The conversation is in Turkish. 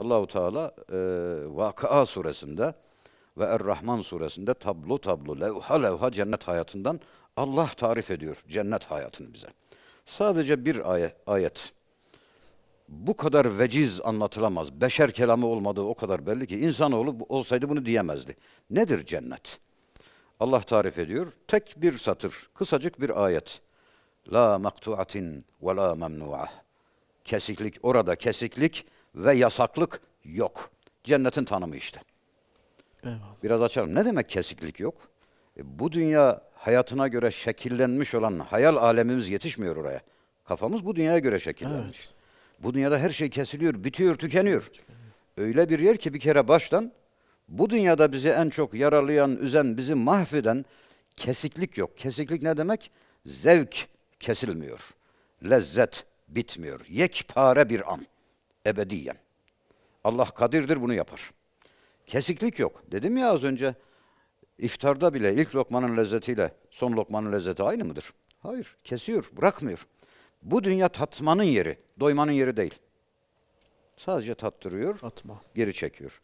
Allahu Teala e, Vakıa suresinde ve Er-Rahman suresinde tablo tablo, levha levha cennet hayatından Allah tarif ediyor cennet hayatını bize. Sadece bir ayet, ayet bu kadar veciz anlatılamaz. Beşer kelamı olmadığı o kadar belli ki insanoğlu olsaydı bunu diyemezdi. Nedir cennet? Allah tarif ediyor. Tek bir satır, kısacık bir ayet. La maktuatin ve la memnu'ah. Kesiklik, orada kesiklik ve yasaklık yok. Cennetin tanımı işte. Eyvallah. Biraz açalım. Ne demek kesiklik yok? E, bu dünya hayatına göre şekillenmiş olan hayal alemimiz yetişmiyor oraya. Kafamız bu dünyaya göre şekillenmiş. Evet. Bu dünyada her şey kesiliyor, bitiyor, tükeniyor. Öyle bir yer ki bir kere baştan bu dünyada bizi en çok yaralayan, üzen, bizi mahveden kesiklik yok. Kesiklik ne demek? Zevk kesilmiyor. Lezzet bitmiyor. Yekpare bir an. Ebediyen. Allah kadirdir bunu yapar. Kesiklik yok. Dedim ya az önce iftarda bile ilk lokmanın lezzetiyle son lokmanın lezzeti aynı mıdır? Hayır. Kesiyor, bırakmıyor. Bu dünya tatmanın yeri, doymanın yeri değil. Sadece tattırıyor, Atma. geri çekiyor.